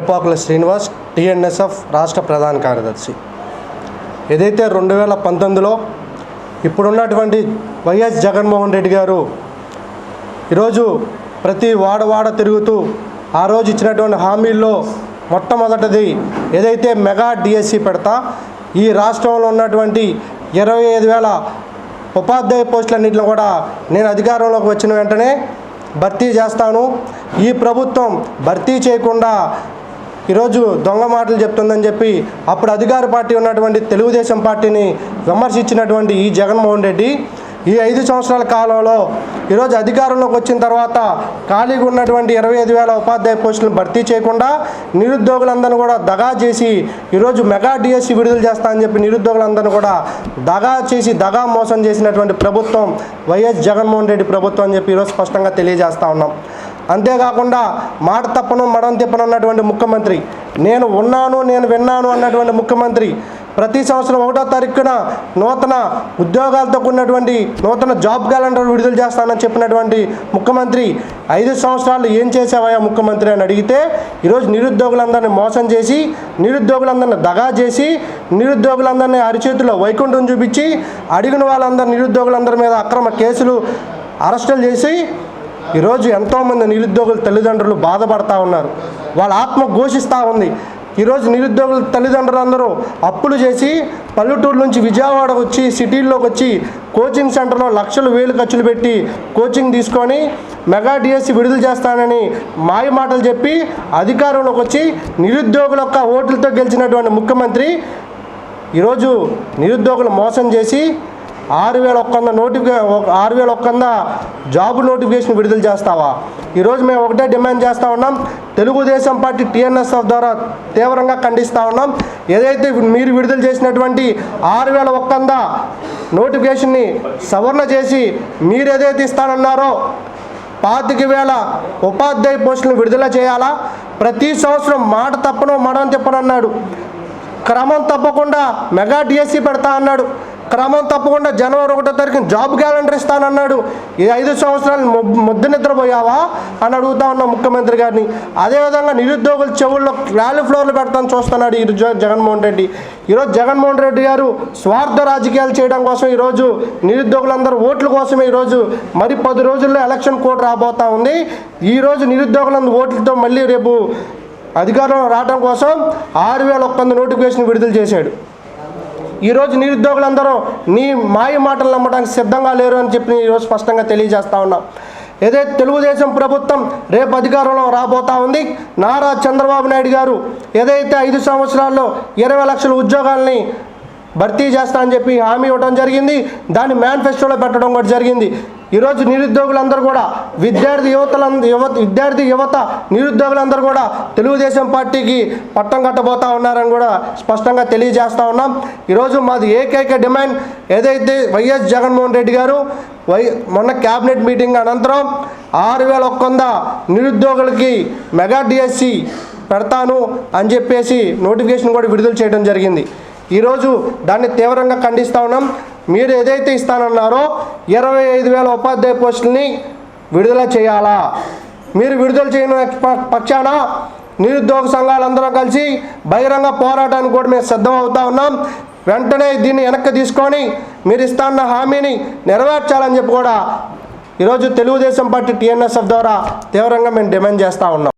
వేపాకుల Srinivas TNSF రాష్ట్ర ప్రధాన కార్యదర్శి. ఏదైతే రెండు వేల పంతొమ్మిదిలో ఇప్పుడున్నటువంటి వైఎస్ జగన్మోహన్ రెడ్డి గారు ఈరోజు ప్రతి వాడ వాడ తిరుగుతూ ఆ రోజు ఇచ్చినటువంటి హామీల్లో మొట్టమొదటిది ఏదైతే మెగా డిఎస్సి పెడతా ఈ రాష్ట్రంలో ఉన్నటువంటి ఇరవై ఐదు వేల ఉపాధ్యాయ పోస్టులన్నింటిలో కూడా నేను అధికారంలోకి వచ్చిన వెంటనే భర్తీ చేస్తాను. ఈ ప్రభుత్వం భర్తీ చేయకుండా ఈరోజు దొంగ మాటలు చెప్తుందని చెప్పి అప్పుడు అధికార పార్టీ ఉన్నటువంటి తెలుగుదేశం పార్టీని విమర్శించినటువంటి ఈ జగన్మోహన్ రెడ్డి ఈ ఐదు సంవత్సరాల కాలంలో ఈరోజు అధికారంలోకి వచ్చిన తర్వాత ఖాళీగా ఉన్నటువంటి ఇరవై ఐదు వేల ఉపాధ్యాయ పోస్టులను భర్తీ చేయకుండా నిరుద్యోగులందరినీ కూడా దగా చేసి ఈరోజు మెగా డిఎస్సి విడుదల చేస్తా అని చెప్పి నిరుద్యోగులందరినీ కూడా దగా చేసి దగా మోసం చేసినటువంటి ప్రభుత్వం వైఎస్ జగన్మోహన్ రెడ్డి ప్రభుత్వం అని చెప్పి ఈరోజు స్పష్టంగా తెలియజేస్తా ఉన్నాం. అంతేకాకుండా మాట తప్పను మడం తిప్పను అన్నటువంటి ముఖ్యమంత్రి. నేను ఉన్నాను నేను విన్నాను అన్నటువంటి ముఖ్యమంత్రి. ప్రతి సంవత్సరం ఒకటో తారీఖున నూతన ఉద్యోగాలతో కూడినటువంటి నూతన జాబ్ క్యాలెండర్ విడుదల చేస్తానని చెప్పినటువంటి ముఖ్యమంత్రి ఐదు సంవత్సరాలు ఏం చేసావయ్యా ముఖ్యమంత్రి అని అడిగితే ఈరోజు నిరుద్యోగులందరినీ మోసం చేసి నిరుద్యోగులందరినీ దగా చేసి నిరుద్యోగులందరినీ అరిచేతుల్లో వైకుంఠం చూపించి అడిగిన వాళ్ళందరూ నిరుద్యోగులందరి మీద అక్రమ కేసులు అరెస్టులు చేసి ఈరోజు ఎంతోమంది నిరుద్యోగుల తల్లిదండ్రులు బాధపడతా ఉన్నారు. వాళ్ళ ఆత్మ ఘోషిస్తూ ఉంది. ఈరోజు నిరుద్యోగుల తల్లిదండ్రులు అందరూ అప్పులు చేసి పల్లెటూరు నుంచి విజయవాడకు వచ్చి సిటీల్లోకి వచ్చి కోచింగ్ సెంటర్లో లక్షలు వేలు ఖర్చులు పెట్టి కోచింగ్ తీసుకొని మెగా డిఎస్సి విడుదల చేస్తానని మాయ మాటలు చెప్పి అధికారంలోకి వచ్చి నిరుద్యోగుల యొక్క ఓట్లతో గెలిచినటువంటి ముఖ్యమంత్రి ఈరోజు నిరుద్యోగులు మోసం చేసి ఆరు వేల ఒక్క వంద నోటిఫికే ఆరు వేల ఒక్క వంద జాబ్ నోటిఫికేషన్ విడుదల చేస్తావా? ఈరోజు మేము ఒకటే డిమాండ్ చేస్తూ ఉన్నాం. తెలుగుదేశం పార్టీ టీఎన్ఎస్ఎఫ్ ద్వారా తీవ్రంగా ఖండిస్తూ ఉన్నాం. ఏదైతే మీరు విడుదల చేసినటువంటి ఆరు వేల ఒక్క వంద నోటిఫికేషన్ని సవరణ చేసి మీరు ఏదైతే ఇస్తానన్నారో పాతిక వేల ఉపాధ్యాయ పోస్టులను విడుదల చేయాలా? ప్రతి సంవత్సరం మాట తప్పను మడం తిప్పనన్నాడు క్రమం తప్పకుండా మెగా డిఎస్సి పెడతా అన్నాడు. క్రమం తప్పకుండా జనవరి ఒకటో తారీఖున జాబ్ క్యాలెండర్ ఇస్తానన్నాడు. ఈ ఐదు సంవత్సరాలు ముద్ద నిద్రపోయావా? అని అడుగుతా ఉన్న ముఖ్యమంత్రి గారిని. అదేవిధంగా నిరుద్యోగుల చెవుల్లో ర్యాలీ ఫ్లోర్లు పెడతాను చూస్తున్నాడు ఈ జగన్మోహన్ రెడ్డి. ఈరోజు జగన్మోహన్ రెడ్డి గారు స్వార్థ రాజకీయాలు చేయడం కోసం ఈరోజు నిరుద్యోగులందరూ ఓట్ల కోసమే ఈరోజు మరి పది రోజుల్లో ఎలక్షన్ కోడ్ రాబోతా ఉంది. ఈరోజు నిరుద్యోగులందరూ ఓట్లతో మళ్ళీ రేపు అధికారంలో రావడం కోసం ఆరు వేల ఒక్క నోటిఫికేషన్ విడుదల చేశాడు. ఈరోజు నిరుద్యోగులందరూ నీ మాయ మాటలు నమ్మడానికి సిద్ధంగా లేరు అని చెప్పి ఈరోజు స్పష్టంగా తెలియజేస్తా ఉన్నాం. ఏదైతే తెలుగుదేశం ప్రభుత్వం రేపు అధికారంలో రాబోతా ఉంది? నారా చంద్రబాబు నాయుడు గారు ఏదైతే ఐదు సంవత్సరాల్లో ఇరవై లక్షల ఉద్యోగాల్ని భర్తీ చేస్తా అని చెప్పి హామీ ఇవ్వడం జరిగింది. దాన్ని మేనిఫెస్టోలో పెట్టడం కూడా జరిగింది. ఈరోజు నిరుద్యోగులందరూ కూడా విద్యార్థి యువతల యువత విద్యార్థి యువత నిరుద్యోగులందరూ కూడా తెలుగుదేశం పార్టీకి పట్టం కట్టబోతా ఉన్నారని కూడా స్పష్టంగా తెలియజేస్తా ఉన్నాం. ఈరోజు మాది ఏకైక డిమాండ్ ఏదైతే వైఎస్ జగన్మోహన్ రెడ్డి గారు వై మొన్న క్యాబినెట్ మీటింగ్ అనంతరం ఆరు వేల ఒక్క వంద నిరుద్యోగులకి మెగా డిఎస్సి పెడతాను అని చెప్పేసి నోటిఫికేషన్ కూడా విడుదల చేయడం జరిగింది. ఈరోజు దాన్ని తీవ్రంగా ఖండిస్తూ ఉన్నాం. మీరు ఏదైతే ఇస్తానన్నారో ఇరవై ఐదు వేల ఉపాధ్యాయ పోస్టుల్ని విడుదల చేయాలా? మీరు విడుదల చేయని పక్షాన నిరుద్యోగ సంఘాలందరం కలిసి బహిరంగ పోరాటానికి కూడా మేము సిద్ధం అవుతా ఉన్నాం. వెంటనే దీన్ని వెనక్కి తీసుకొని మీరు ఇస్తాన్న హామీని నెరవేర్చాలని చెప్పి కూడా ఈరోజు తెలుగుదేశం పార్టీ టీఎన్ఎస్ఎఫ్ ద్వారా తీవ్రంగా మేము డిమాండ్ చేస్తూ ఉన్నాం.